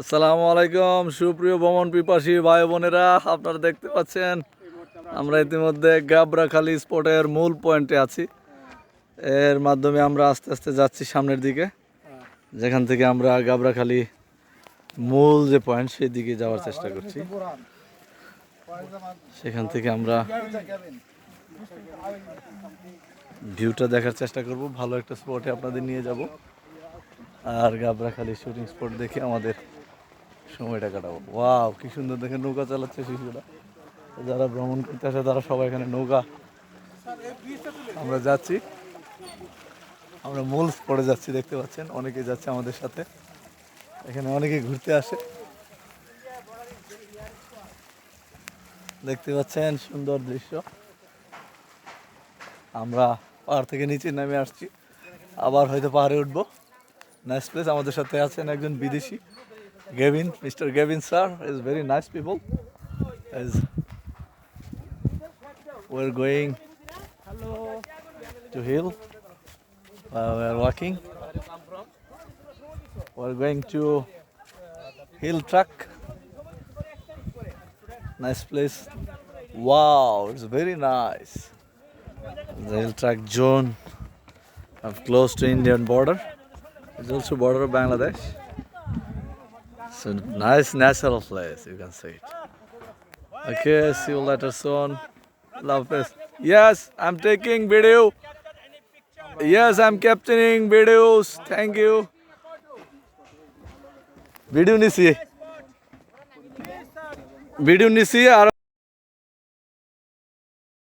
আসসালামু আলাইকুম, সুপ্রিয় ভ্রমণ পিপাসী ভাই বোনেরা, আপনারা দেখতে পাচ্ছেন, আমরা ইতিমধ্যে গাবরাখালী স্পটের মূল পয়েন্টে আছি। এর মাধ্যমে আমরা আস্তে আস্তে যাচ্ছি সামনের দিকে, যেখান থেকে আমরা গাবরাখালী মূল যে পয়েন্ট, সেই দিকে যাওয়ার চেষ্টা করছি। সেখান থেকে আমরা ভিউটা দেখার চেষ্টা করব, ভালো একটা স্পটে আপনাদের নিয়ে যাব। আর গাবরাখালী শুটিং স্পট দেখে আমাদের সময়টা কাটাবো। ওয়াও, কি সুন্দর দেখে নৌকা চালাচ্ছে শিশুরা। যারা ভ্রমণ করতে আসে, তারা সবাই এখানে নৌকা। আমরা যাচ্ছি। আমরা মূল স্পটে যাচ্ছি, দেখতে পাচ্ছেন? অনেকে যাচ্ছে আমাদের সাথে। এখানে অনেকে ঘুরতে আসে। দেখতে পাচ্ছেন? সুন্দর দৃশ্য। আমরা পাহাড় থেকে নিচে নামে আসছি। আবার হয়তো পাহাড়ে উঠবো। নাইস প্লেস আমাদের সাথে আছেন একজন বিদেশি। Gavin, Mr. Gavin sir is very nice people. As we're going to hill, uh, we're walking. We're going to hill track. Nice place. Wow, it's very nice. The hill track zone of close to Indian border. It's also border of Bangladesh. it's a nice natural place you can see it okay see you later soon love this yes i'm taking video yes i'm capturing videos thank you video নিছি video নিছি আর